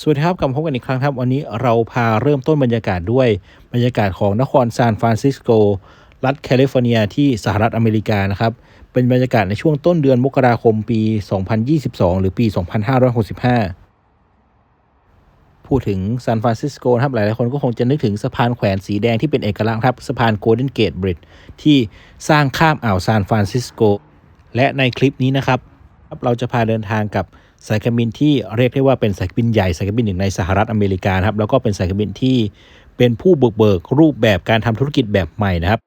สวัสดีครับกลับมาพบกันอีกครั้งครับ วันนี้เราพาเริ่มต้นบรรยากาศด้วย บรรยากาศของนครซานฟรานซิสโก รัฐแคลิฟอร์เนียที่สหรัฐอเมริกานะครับ เป็นบรรยากาศในช่วงต้นเดือนมกราคมปี 2022 หรือปี 2565 พูดถึงซานฟรานซิสโกครับหลายๆคนก็คงจะนึกถึงสะพานแขวนสีแดงที่เป็นเอกลักษณ์ครับสะพานโกลเด้นเกตบริดที่สร้างข้ามอ่าวซานฟรานซิสโกและในคลิปนี้นะครับ เราจะพาเดินทางกับ สายการบินที่เรียกได้ว่าเป็นสายการบินใหญ่สายการบินหนึ่งในสหรัฐอเมริกาครับแล้วก็เป็นสายการบินที่เป็นผู้บุกเบิกรูปแบบการทำธุรกิจแบบใหม่นะครับ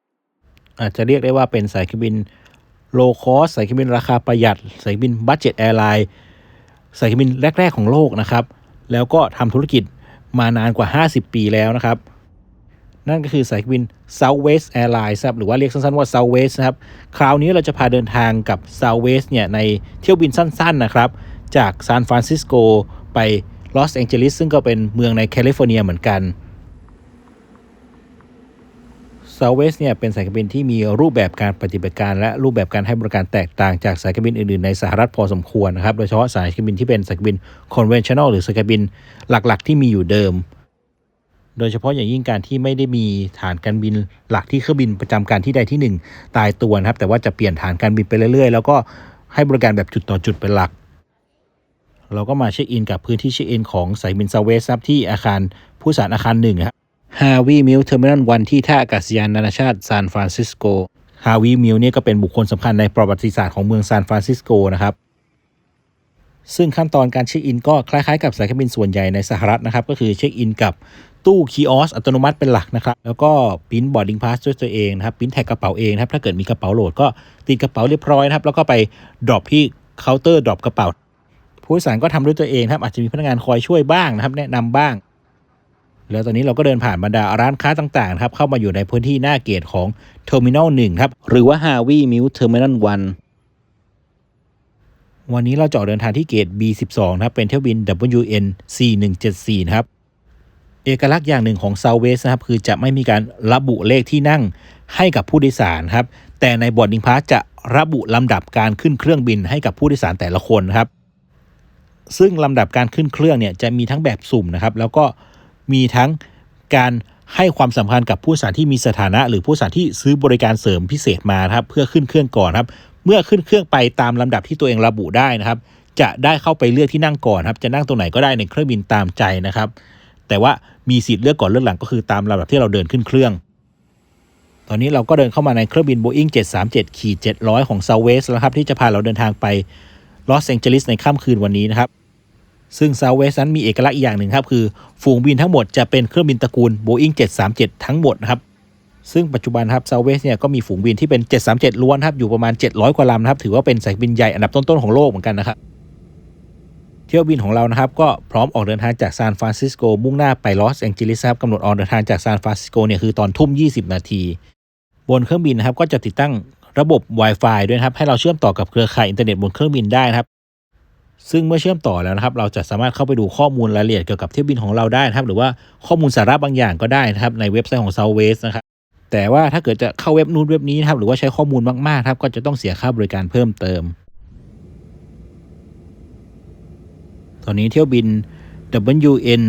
อาจจะเรียกได้ว่าเป็นสายการบินโลคอสสายการบินราคาประหยัด สายการบินบัตเจ็ตแอร์ไลน์สายการบินแรก ๆ ของโลกนะครับ แล้วก็ทำธุรกิจมานานกว่า 50 ปีแล้วนะครับนั่นก็คือสายการบิน Southwest Airlines ครับหรือว่าเรียกสั้นๆว่า Southwest นะครับ คราวนี้เราจะพาเดินทางกับ Southwest เนี่ยในเที่ยวบินสั้น ๆ นะครับ จากซานฟรานซิสโกไปลอสแองเจลิสซึ่งก็เป็นเมืองในแคลิฟอร์เนียเหมือนกัน Southwest เนี่ยเป็นสายการบินที่มีรูปแบบการปฏิบัติการ และรูปแบบการให้บริการแตกต่างจากสายการบินอื่นๆในสหรัฐพอสมควรนะครับ โดยเฉพาะสายการบินที่เป็นสายการบิน conventional หรือสายการบินหลักๆ ที่มีอยู่เดิม โดยเฉพาะอย่างยิ่งการที่ไม่ได้มีฐานการบินหลักที่เครื่องบินประจำการที่ใดที่ 1 ตายตัวนะครับ แต่ว่าจะเปลี่ยนฐานการบินไปเรื่อยๆ แล้วก็ให้บริการแบบจุดต่อจุดเป็นหลัก เราก็มาเช็คอินกับพื้นที่เช็คอินของสายบินซาเวสครับที่อาคารผู้สารอาคารหนึ่งครับฮาวีมิลเทอร์มินอลวันที่ท่าอากาศยานนานาชาติซานฟรานซิสโกฮาวีมิลเนี่ยก็เป็นบุคคลสำคัญในประวัติศาสตร์ของเมืองซานฟรานซิสโกนะครับซึ่งขั้นตอนการเช็คอินก็คล้ายๆกับสายการบินส่วนใหญ่ในสหรัฐนะครับ ก็คือเช็คอินกับตู้คีออสอัตโนมัติเป็นหลักนะครับ แล้วก็พิมพ์บอร์ดดิ้งพาสด้วยตัวเองนะครับพิมพ์แท็กกระเป๋าเองนะครับถ้าเกิดมีกระเป๋าโหลดก็ติดกระเป๋าเรียบร้อยนะครับ แล้วก็ไปดรอปที่เคาน์เตอร์ดรอปกระเป๋า ผู้โดยสารก็ทำด้วยตัวเองครับอาจจะมีพนักงานคอยช่วยบ้างนะครับ แนะนำบ้าง แล้วตอนนี้เราก็เดินผ่านบรรดาร้านค้าต่างๆครับเข้ามาอยู่ในพื้นที่หน้าเกตของเทอร์มินอลหนึ่งครับหรือว่าฮาวีมิลเทอร์มินอลวันวันนี้เราจะออกเดินทางที่เกต B12 นะครับเป็นเที่ยวบิน WN 4174นะครับเอกลักษณ์อย่างหนึ่งของ Southwest นะครับคือจะไม่มีการระบุเลขที่นั่งให้กับผู้โดยสารครับแต่ในบอร์ดดิ้งพาสจะระบุลำดับการขึ้นเครื่องบินให้กับผู้โดยสารแต่ละคนครับ ซึ่งลำดับการขึ้นเครื่องเนี่ยจะมีทั้งแบบสุ่มนะครับ แล้วก็มีทั้งการให้ความสำคัญกับผู้สารที่มีสถานะ หรือผู้สารที่ซื้อบริการเสริมพิเศษมาครับ เพื่อขึ้นเครื่องก่อนครับ เมื่อขึ้นเครื่องไปตามลำดับที่ตัวเองระบุได้นะครับ จะได้เข้าไปเลือกที่นั่งก่อนครับ จะนั่งตรงไหนก็ได้ในเครื่องบินตามใจนะครับ แต่ว่ามีสิทธิ์เลือกก่อนเลือกหลังก็คือตามลำดับที่เราเดินขึ้นเครื่อง ตอนนี้เราก็เดินเข้ามาในเครื่องบิน Boeing 737-700 ของ Southwest แล้วครับที่จะพาเราเดินทางไป ลอสแองเจลิสในค่ำคืนวันนี้นะครับ ซึ่ง Southwest นั้นมีเอกลักษณ์อีกอย่างหนึ่งครับ คือฝูงบินทั้งหมดจะเป็นเครื่องบินตระกูล Boeing 737 ทั้งหมดนะครับ ซึ่งปัจจุบันครับ Southwest เนี่ยก็มีฝูงบินที่เป็น 737 ล้วนครับอยู่ประมาณ 700 กว่าลำนะครับ ถือว่าเป็นสายบินใหญ่อันดับต้นๆของโลกเหมือนกันนะครับเที่ยวบินของเรานะครับก็พร้อมออกเดินทางจากซานฟรานซิสโกมุ่งหน้าไปลอสแองเจลิสครับกำหนดออกเดินทางจากซานฟรานซิสโกเนี่ยคือตอนทุ่ม 20 นาที บนเครื่องบินนะครับก็จะติดตั้ง ระบบ Wi-Fi ด้วยครับ ให้เราเชื่อมต่อกับเครือข่ายอินเทอร์เน็ตบนเครื่องบินได้นะครับ ซึ่งเมื่อเชื่อมต่อแล้วนะครับ เราจะสามารถเข้าไปดูข้อมูลรายละเอียดเกี่ยวกับเที่ยวบินของเราได้นะครับ หรือว่าข้อมูลสาระบางอย่างก็ได้นะครับ ในเว็บไซต์ของ Southwest นะครับ แต่ว่าถ้าเกิดจะเข้าเว็บนู้นเว็บนี้นะครับ หรือว่าใช้ข้อมูลมากๆครับ ก็จะต้องเสียค่าบริการเพิ่มเติม ตอนนี้เที่ยวบิน WN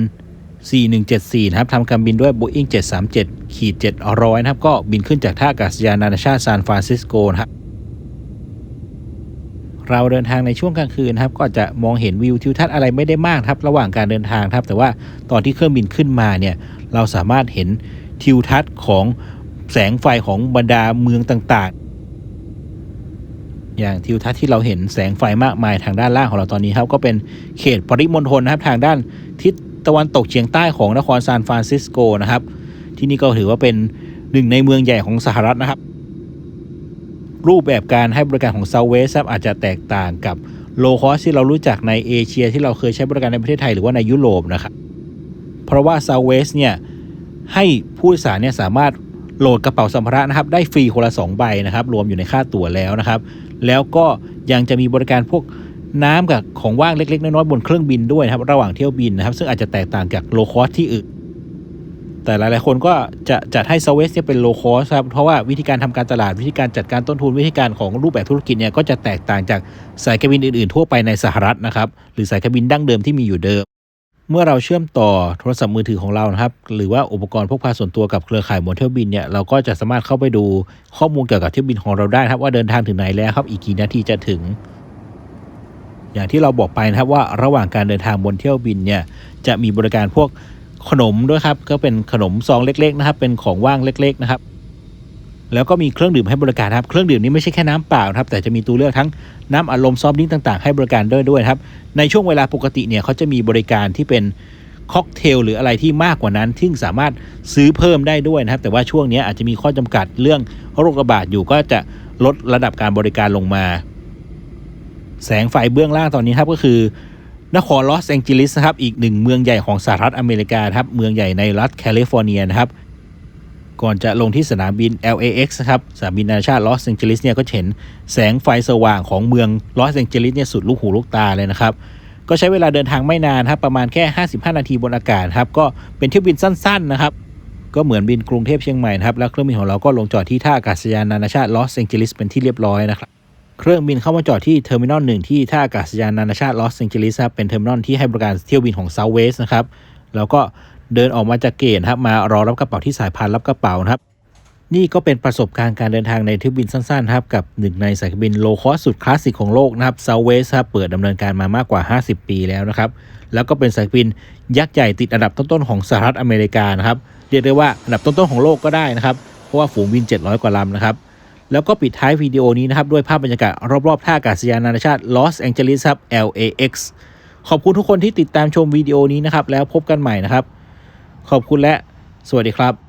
4174 นะครับทำการบินด้วย Boeing 737ขีด700 นะครับ ก็บินขึ้นจากท่าอากาศยานนานาชาติซานฟรานซิสโกนะครับเราเดินทางในช่วงกลางคืนครับก็จะมองเห็นวิวทิวทัศน์อะไรไม่ได้มากครับระหว่างการเดินทางครับ แต่ว่าตอนที่เครื่องบินขึ้นมาเนี่ยเราสามารถเห็นทิวทัศน์ของแสงไฟของบรรดาเมืองต่างๆ อย่างทิวทัศน์ที่เราเห็นแสงไฟมากมายทางด้านล่างของเราตอนนี้ครับ ก็เป็นเขตปริมณฑลนะครับทางด้านทิศ ตะวันตกเฉียงใต้ของนครซานฟรานซิสโกนะครับ ที่นี่ก็ถือว่าเป็นหนึ่งในเมืองใหญ่ของสหรัฐนะครับ รูปแบบการให้บริการของ Southwest ครับอาจจะแตกต่างกับโลคอสที่เรารู้จักในเอเชีย ที่เราเคยใช้บริการในประเทศไทยหรือว่าในยุโรปนะครับ เพราะว่า Southwest เนี่ยให้ผู้โดยสารเนี่ยสามารถโหลดกระเป๋าสัมภาระนะครับได้ฟรีคนละ 2 ใบนะครับ รวมอยู่ในค่าตั๋วแล้วนะครับ แล้วก็ยังจะมีบริการพวก น้ำกับของว่างเล็ก ๆ น้อยๆบนเครื่องบินด้วยนะครับ ระหว่างเที่ยวบินนะครับ ซึ่งอาจจะแตกต่างจากโลคอสที่อื่นแต่หลาย ๆ คนก็จะจัดให้ซาเวสเนี่ยเป็นโลคอสครับ เพราะว่าวิธีการทำการตลาดวิธีการจัดการต้นทุนวิธีการของรูปแบบธุรกิจเนี่ยก็จะแตกต่างจากสายการบินอื่น ๆ ทั่วไปในสหรัฐนะครับ หรือสายการบินดั้งเดิมที่มีอยู่เดิม เมื่อเราเชื่อมต่อโทรศัพท์มือถือของเรานะครับ หรือว่าอุปกรณ์พกพาส่วนตัวกับเครือข่ายบนเที่ยวบินเนี่ยเราก็จะสามารถเข้าไปดูข้อมูลเกี่ยวกับเที่ยวบินของเราได้ครับว่าเดินทางถึงไหนแล้วครับอีกกี่นาทีจะถึง อย่างที่เราบอกไปนะครับว่าระหว่างการเดินทางบนเที่ยวบินเนี่ยจะมีบริการพวกขนมด้วยครับก็เป็นขนมซองเล็ก ๆ นะครับ เป็นของว่างเล็ก ๆ นะครับ แล้วก็มีเครื่องดื่มให้บริการครับเครื่องดื่มนี้ไม่ใช่แค่น้ำเปล่าครับ แต่จะมีตัวเลือกทั้งน้ำอารมณ์ซอฟต์ดริงต่าง ๆ ให้บริการด้วยด้วยครับในช่วงเวลาปกติเนี่ยเขาจะมีบริการที่เป็นค็อกเทลหรืออะไรที่มากกว่านั้นที่สามารถซื้อเพิ่มได้ด้วยนะครับ แต่ว่าช่วงนี้อาจจะมีข้อจำกัดเรื่องโรคระบาดอยู่ก็จะลดระดับการบริการลงมา แสงไฟเบื้องล่างตอนนี้ครับก็คือนครลอสแองเจลิสนะครับอีกหนึ่งเมืองใหญ่ของสหรัฐอเมริกาครับเมืองใหญ่ในรัฐแคลิฟอร์เนียนะครับก่อนจะลงที่สนามบิน LAX นะครับสนามบินนานาชาติลอสแองเจลิสเนี่ยก็เห็นแสงไฟสว่างของเมืองลอสแองเจลิสเนี่ยสุดลูกหูลูกตาเลยนะครับก็ใช้เวลาเดินทางไม่นานครับประมาณแค่ 55 นาทีบนอากาศครับก็เป็นเที่ยวบินสั้นๆนะครับก็เหมือนบินกรุงเทพเชียงใหม่นะครับแล้วเครื่องบินของเราก็ลงจอดที่ท่าอากาศยานนานาชาติลอสแองเจลิสเป็นที่เรียบร้อยนะครับ เครื่องบินเข้ามาจอดที่เทอร์มินอลหนึ่งที่ท่าอากาศยานนานาชาติลอสแองเจลิสครับเป็นเทอร์มินอลที่ให้บริการเที่ยวบินของ Southwest นะครับแล้วก็เดินออกมาจากเกตครับมารอรับกระเป๋าที่สายพานรับกระเป๋านะครับ นี่ก็เป็นประสบการณ์การเดินทางในเที่ยวบินสั้นๆครับกับหนึ่งในสายบินโลคอสสุดคลาสสิกของโลกนะครับ Southwest ครับเปิดดำเนินการมามากกว่า 50 ปีแล้วนะครับ แล้วก็เป็นสายบินยักษ์ใหญ่ติดอันดับต้นๆของสหรัฐอเมริกานะครับเรียกได้ว่าอันดับต้นๆของโลกก็ได้นะครับเพราะว่าฝูงบิน 700 กว่าลำนะครับ แล้วก็ปิดท้ายวิดีโอนี้นะครับ ด้วยภาพบรรยากาศรอบๆท่าอากาศยานนานาชาติลอสแองเจลิสครับ LAX ขอบคุณทุกคนที่ติดตามชมวิดีโอนี้นะครับ แล้วพบกันใหม่นะครับ ขอบคุณและสวัสดีครับ